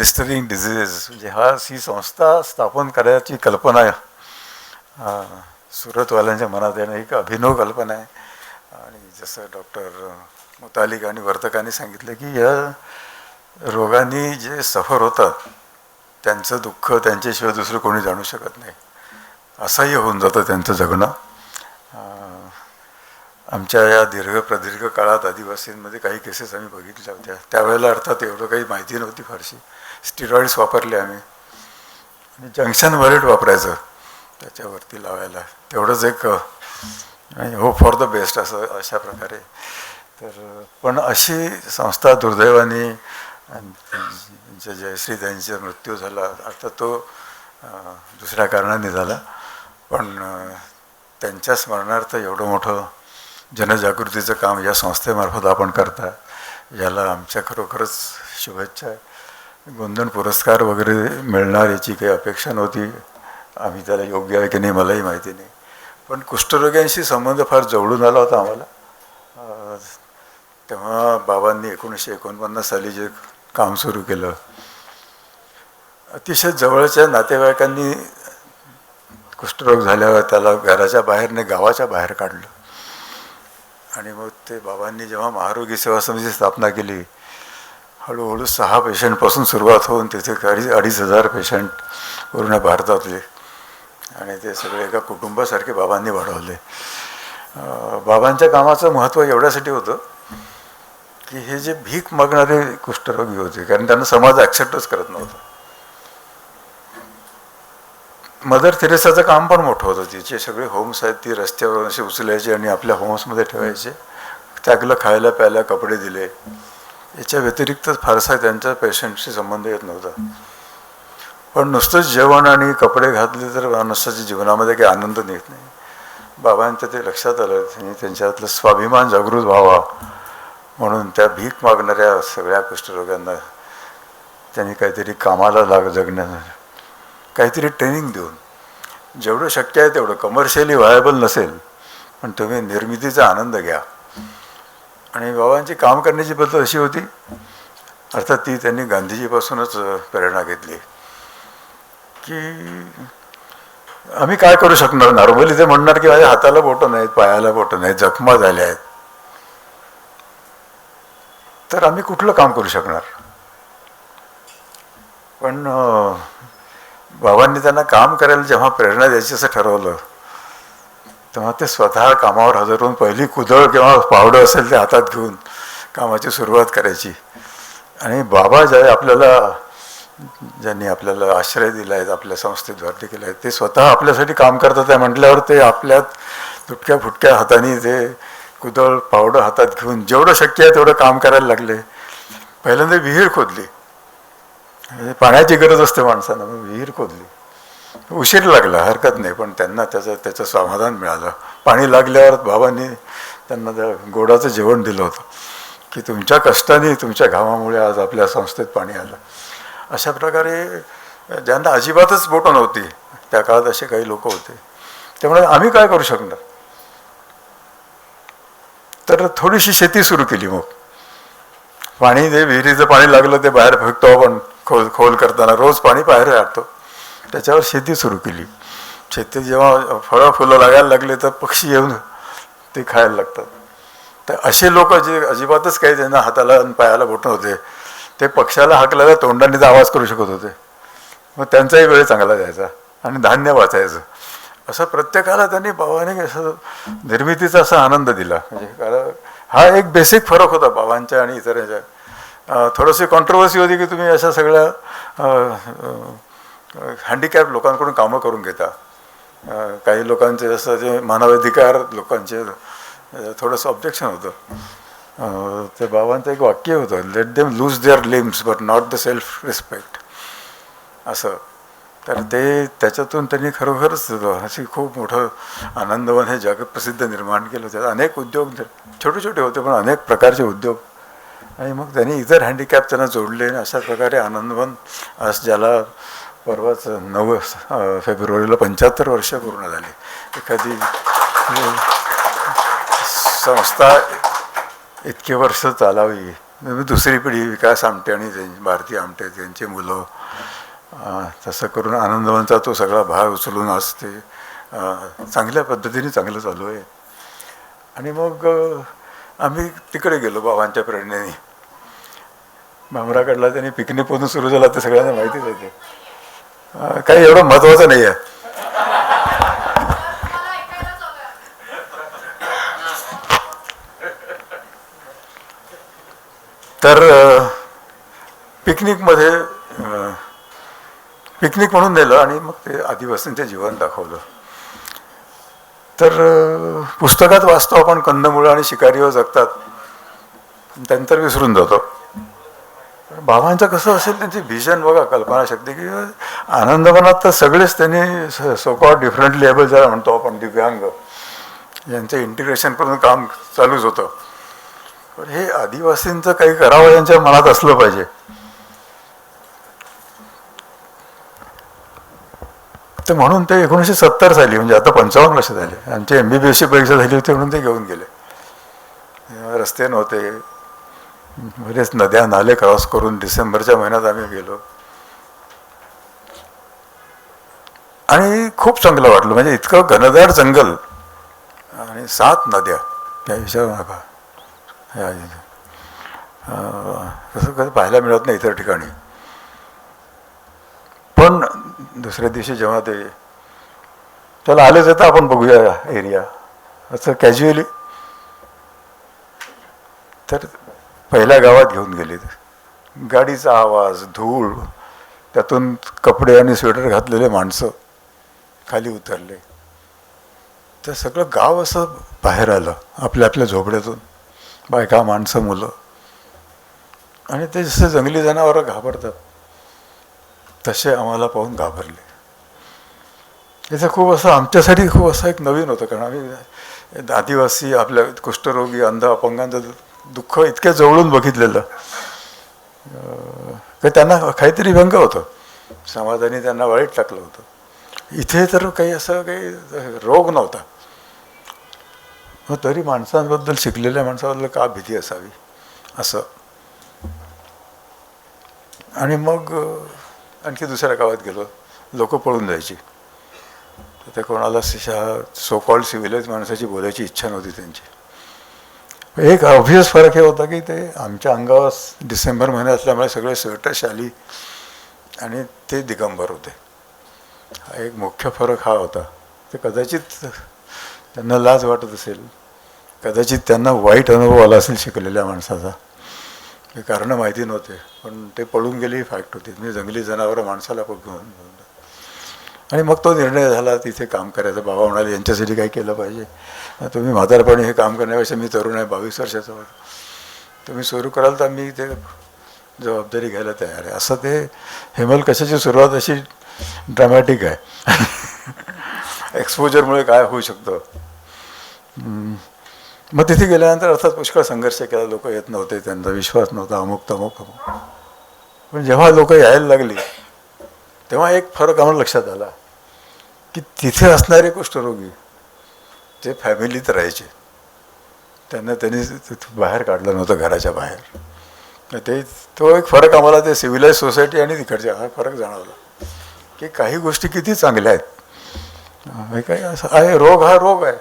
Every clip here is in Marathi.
ब्लिस्टरिंग डिझीजेस म्हणजे हा ही संस्था स्थापन करायची कल्पना सुरतवाल्यांच्या मनात येणं ही एक अभिनव कल्पना आहे. आणि जसं डॉक्टर मुतालिक आणि वर्तकांनी सांगितलं की या रोगांनी जे सफर होतात त्यांचं दुःख त्यांच्याशिवाय दुसरं कोणी जाणू शकत नाही. असंही होऊन जातं त्यांचं जगणं. आमच्या या दीर्घ प्रदीर्घ काळात आदिवासींमध्ये काही केसेस आम्ही बघितल्या होत्या. त्यावेळेला अर्थात एवढं काही माहिती नव्हती फारशी. स्टिरॉइड्स वापरले आम्ही. आणि जंक्शन व्हॅलेट वापरायचं त्याच्यावरती लावायला. तेवढंच एक होप फॉर द बेस्ट असं अशा प्रकारे. तर पण अशी संस्था दुर्दैवाने जे जयश्री त्यांचा मृत्यू झाला आता तो दुसऱ्या कारणाने झाला. पण त्यांच्या स्मरणार्थ एवढं मोठं जनजागृतीचं काम या संस्थेमार्फत आपण करता याला आमच्या खरोखरच शुभेच्छा. आहे पुरस्कार वगैरे मिळणार याची काही अपेक्षा नव्हती. आम्ही त्याला योग्य आहे की नाही मलाही माहिती नाही. पण कुष्ठरोग्यांशी संबंध फार जवळून आला होता आम्हाला. तेव्हा बाबांनी एकोणीसशे एकोणपन्नास साली जे काम सुरू केलं अतिशय जवळच्या नातेवाईकांनी कुष्ठरोग झाल्यावर त्याला घराच्या बाहेर नाही गावाच्या बाहेर काढलं. आणि मग ते बाबांनी जेव्हा महारोगी सेवा समितीची स्थापना केली हळूहळू सहा पेशंटपासून सुरुवात होऊन तिथे अडीच अडीच हजार पेशंट पूर्ण भारतातले. आणि ते सगळे एका कुटुंबासारखे बाबांनी वाढवले. बाबांच्या कामाचं महत्त्व एवढ्यासाठी होतं की हे जे भीक मागणारे कुष्ठरोगी होते कारण त्यांना समाज ॲक्सेप्टच करत नव्हता. मदर थेरेसाचं काम पण मोठं होतं. तिचे सगळे होम्स आहेत ती रस्त्यावर असे उचलायचे आणि आपल्या होम्समध्ये ठेवायचे. त्यागलं खायला प्यायला कपडे दिले. याच्या व्यतिरिक्त फारसा त्यांच्या पेशंटशी संबंध येत नव्हता. पण नुसतंच जेवण आणि कपडे घातले तर माणसाच्या जीवनामध्ये काही आनंद येत नाही. बाबांच्या ते लक्षात आलं त्यांनी त्यांच्यातलं स्वाभिमान जागृत व्हावा म्हणून त्या भीक मागणाऱ्या सगळ्या कुष्ठरोग्यांना त्यांनी काहीतरी कामाला लाग जगण्याचं काहीतरी ट्रेनिंग देऊन. जेवढं शक्य आहे तेवढं. कमर्शियली व्हायबल नसेल पण तुम्ही निर्मितीचा आनंद घ्या. आणि बाबांची काम करण्याची पद्धत अशी होती. अर्थात ती त्यांनी गांधीजीपासूनच प्रेरणा घेतली. की आम्ही काय करू शकणार? नॉर्मली ते म्हणणार की माझ्या हाताला बोटं नाहीत पायाला बोटं नाहीत जखमा झाल्या आहेत. तर आम्ही कुठलं काम करू शकणार? पण बाबांनी त्यांना काम करायला जेव्हा प्रेरणा द्यायची असं ठरवलं तेव्हा ते स्वतः कामावर हजर होऊन पहिली कुदळ किंवा पावडं असेल ते हातात घेऊन कामाची सुरुवात करायची. आणि बाबा ज्या आपल्याला ज्यांनी आपल्याला आश्रय दिला आहे आपल्या संस्थेत भरती केलं आहे ते स्वतः आपल्यासाठी काम करतात आहे म्हटल्यावर ते आपल्या तुटक्या फुटक्या हाताने ते कुदळ पावडं हातात घेऊन जेवढं शक्य आहे तेवढं काम करायला लागले. पहिल्यांदा विहीर खोदली. पाण्याची गरज असते माणसांना मग विहीर खोदली. उशीर लागला हरकत नाही पण त्यांना त्याचं त्याचं समाधान मिळालं. पाणी लागल्यावर बाबांनी त्यांना त्या गोडाचं जेवण दिलं होतं की तुमच्या कष्टाने तुमच्या घामामुळे आज आपल्या संस्थेत पाणी आलं. अशा प्रकारे ज्यांना अजिबातच बोटं नव्हती त्या काळात असे काही लोक होते. त्यामुळे आम्ही काय करू शकणार? तर थोडीशी शेती सुरू केली मग. पाणी जे विहिरीचं पाणी लागलं ते बाहेर फेकतो आपण खोल खोल करताना. रोज पाणी बाहेर राहतो त्याच्यावर शेती सुरू केली. शेतीत जेव्हा फळं फुलं लागायला लागले तर पक्षी येऊन ते खायला लागतात. तर असे लोक जे अजिबातच काही त्यांना हाताला आणि पायाला बोटं होते ते पक्षाला हाकलायला तोंडाने आवाज करू शकत होते. मग त्यांचाही वेळ चांगला जायचा आणि धान्य वाचायचं. असं प्रत्येकाला त्यांनी बाबाने असं निर्मितीचा असा आनंद दिला. म्हणजे कारण हा एक बेसिक फरक होता बाबांच्या आणि इतरांच्या. थोडीशी कॉन्ट्रोवर्सी होती की तुम्ही अशा सगळ्या हँडिकॅप लोकांकडून कामं करून घेता. काही लोकांचे जसं जे मानवाधिकार लोकांचे थोडंसं ऑब्जेक्शन होतं. ते बाबांचं एक वाक्य होतं let them lose their limbs but not the self respect असं. तर ते त्याच्यातून त्यांनी खरोखरच अशी खूप मोठं आनंदवन हे जगप्रसिद्ध निर्माण केलं त्यात अनेक उद्योग छोटे छोटे होते पण अनेक प्रकारचे उद्योग. आणि मग त्यांनी इतर हँडिकॅप त्यांना जोडले आणि अशा प्रकारे आनंदवन आज ज्याला परवाच नऊ फेब्रुवारीला पंच्याहत्तर वर्ष पूर्ण झाली. एखादी संस्था इतके वर्ष चालावी. मी दुसरी पिढी विकास आमटे आणि त्यां- भारती आमटे त्यांची मुलं तसं करून आनंदवनचा तो सगळा भार उचलून आज ते चांगल्या पद्धतीने चांगलं चालू आहे. आणि मग आम्ही तिकडे गेलो बाबांच्या प्रेरणेने. भामराकडला त्यांनी पिकनिकपासून सुरू झाला ते सगळ्यांना माहितीच आहे ते. काही एवढं महत्त्वाचं नाही आहे तर पिकनिकमध्ये पिकनिक म्हणून नेलं आणि मग ते आदिवासींचे जीवन दाखवलं. तर पुस्तकात वाचतो आपण कंदमुळं आणि शिकारीवर जगतात त्यानंतर विसरून जातो. बाबांचं कसं असेल त्यांची व्हिजन बघा कल्पनाशक्ती. की आनंदवनात तर सगळेच त्यांनी सोकॉट डिफरंट एबल ज्याला म्हणतो आपण दिव्यांग. यांचं इंटिग्रेशन करून काम चालूच होतं. पण हे आदिवासींचं काही करावं यांच्या मनात असलं पाहिजे. तर म्हणून ते एकोणीसशे सत्तर साली म्हणजे आता पंचावन्न वर्ष झाले. आमची एम बी बी एसची परीक्षा झाली होती म्हणून ते घेऊन गेले. रस्ते नव्हते. बरेच नद्या नाले क्रॉस करून डिसेंबरच्या महिन्यात आम्ही गेलो. आणि खूप चांगलं वाटलं. म्हणजे इतकं घनदार जंगल आणि सात नद्या. त्या विचारू नका तसं कसं पाहायला मिळत नाही इतर ठिकाणी. पण दुसऱ्या दिवशी जेव्हा ते त्याला आले जातं आपण बघूया एरिया असं कॅज्युअली तर पहिल्या गावात घेऊन गेले गाडीचा आवाज धूळ त्यातून कपडे आणि स्वेटर घातलेले माणसं खाली उतरले. तर सगळं गाव असं बाहेर आलं आपल्या आपल्या झोपड्यातून. बायका माणसं मुलं. आणि ते जसं जंगली जनावरं घाबरतात तसे आम्हाला पाहून घाबरले. याचं खूप असं आमच्यासाठी खूप असं एक नवीन होतं कारण आम्ही आदिवासी आपल्या कुष्ठरोगी अंध अपंगांचं दुःख इतक्या जवळून बघितलेलं. अं, त्यांना काहीतरी व्यंग होतं. समाजाने त्यांना वाईट टाकलं होतं. इथे तर काही असं काही रोग नव्हता. मग तरी माणसांबद्दल शिकलेल्या माणसाबद्दल का भीती असावी? असं. आणि मग आणखी दुसऱ्या गावात गेलो. लोक पळून जायची. तर ते कोणाला सो कॉल्ड सिव्हिलाइज माणसाची बोलायची इच्छा नव्हती त्यांची. एक ऑब्व्हियस फरक हे होता की ते आमच्या अंगावर डिसेंबर महिना असल्यामुळे सगळे स्वेटर शाली आणि ते दिगंबर होते. हा एक मुख्य फरक हा होता. ते कदाचित त्यांना लाज वाटत असेल. कदाचित त्यांना वाईट अनुभव आला असेल शिकलेल्या माणसाचा. हे कारणं माहिती नव्हते. पण ते पळून गेली फॅक्ट होती. म्हणजे जंगली जनावरं माणसाला पकडून आणि मग तो निर्णय झाला तिथे काम करायचा. बाबा म्हणाले यांच्यासाठी काय केलं पाहिजे. तुम्ही म्हातारपणी हे काम करण्यापेक्षा मी तरुण आहे बावीस वर्षाचा होतो. तुम्ही सुरू कराल तर मी ते जबाबदारी घ्यायला तयार आहे. असं ते हेमल कशाची सुरुवात अशी ड्रॅमॅटिक आहे. एक्सपोजरमुळे काय होऊ शकतं? मग तिथे गेल्यानंतर अर्थात पुष्कळ संघर्ष केला. लोक येत नव्हते त्यांचा विश्वास नव्हता अमुक तमुक अमुक पण जेव्हा लोक यायला लागली तेव्हा एक फरक आम्हाला लक्षात आला की तिथे असणारे कुष्ठरोगी ते फॅमिलीत राहायचे. त्यांना त्यांनी तिथं बाहेर काढलं नव्हतं घराच्या बाहेर. तर ते तो एक फरक आम्हाला ते सिव्हिलाइज सोसायटी आणि तिकडच्या हा फरक जाणवला की काही गोष्टी किती चांगल्या आहेत. हे काही असं आहे रोग हा रोग आहे.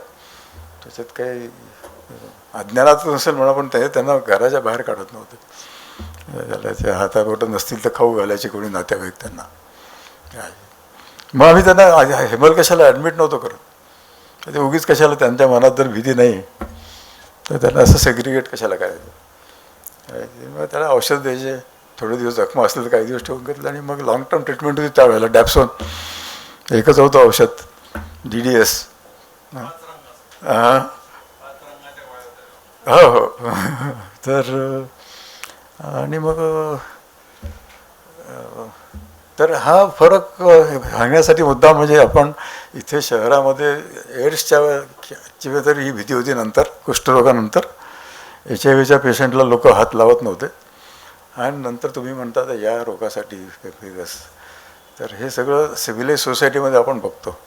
त्याच्यात काही अज्ञानात नसेल म्हणा पण ते त्यांना घराच्या बाहेर काढत नव्हते. त्याला ते हाताबोटं नसतील तर खाऊ घालायचे कोणी नातेवाईक त्यांना. मग आम्ही त्यांना हेमल कशाला ॲडमिट नव्हतो करत? तर ते उगीच कशाला त्यांच्या मनात जर भीती नाही तर त्यांना असं सेग्रिगेट कशाला करायचं? काय मग त्याला औषध द्यायचे. थोडे दिवस जखमा असले तर काही दिवस ठेवून घेतलं आणि मग लॉंग टर्म ट्रीटमेंट होती त्यावेळेला डॅप्सोन एकच होतं औषध डी डी एस हां? हो? हो तर आणि मग तर हा फरक सांगण्यासाठी मुद्दा म्हणजे आपण इथे शहरामध्ये एड्सच्या ची तरी ही भीती होती नंतर कुष्ठरोगानंतर. एच आय व्हीच्या पेशंटला लोक हात लावत नव्हते. आणि नंतर तुम्ही म्हणता तर या रोगासाठी पेम्फिगस तर हे सगळं सिव्हिलाइज सोसायटीमध्ये आपण बघतो.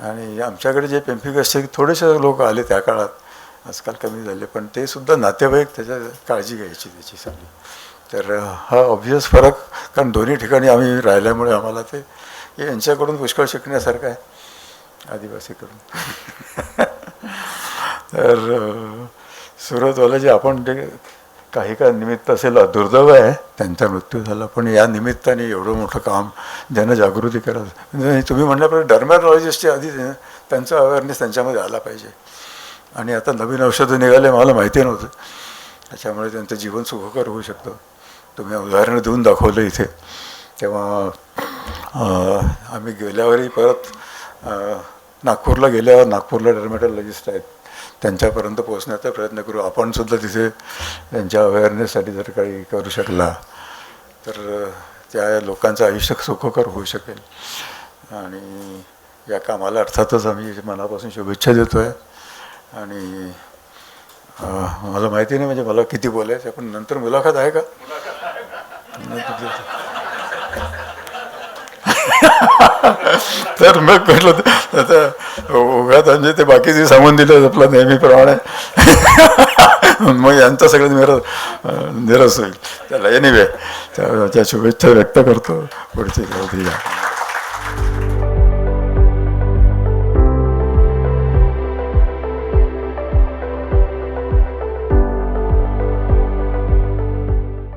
आणि आमच्याकडे जे पेम्फिगसचे थोडेसे लोक आले त्या काळात आजकाल कमी झाले पण ते सुद्धा नातेवाईक त्याच्या काळजी घ्यायची त्याची सगळी. तर हा ऑब्व्हियस फरक कारण दोन्ही ठिकाणी आम्ही राहिल्यामुळे आम्हाला ते यांच्याकडून पुष्कळ शिकण्यासारखं आहे. आदिवासीकडून तर सुरतवाला जे आपण ते काही का निमित्त असेल दुर्दैव आहे त्यांचा मृत्यू झाला पण या निमित्ताने एवढं मोठं काम जनजागृती करायचं तुम्ही म्हणल्याप्रमाणे डर्मॅटॉलॉजिस्टचे आधी त्यांचा अवेअरनेस त्यांच्यामध्ये आला पाहिजे. आणि आता नवीन औषधं निघाले मला माहिती नव्हतं. त्याच्यामुळे त्यांचं जीवन सुखकर होऊ शकतं. तुम्ही उदाहरण देऊन दाखवलं इथे. तेव्हा आम्ही गेल्यावरही परत नागपूरला गेल्यावर नागपूरला डर्मॅटॉलॉजिस्ट आहेत. त्यांच्यापर्यंत पोहोचण्याचा प्रयत्न करू. आपण सुद्धा तिथे त्यांच्या अवेअरनेससाठी जर काही करू शकला तर त्या लोकांचं आयुष्य सुखकर होऊ शकेल. आणि या कामाला अर्थातच आम्ही मनापासून शुभेच्छा देतो आहे आणि मला माहिती नाही म्हणजे मला किती बोलायचं पण नंतर मुलाखत आहे का? तर मग म्हटलं तर आता म्हणजे ते बाकीचे सांगून दिलं आपलं नेहमीप्रमाणे. मग यांचा सगळं निरस निरस होईल. त्याला एनिवे त्या शुभेच्छा व्यक्त करतो पुढची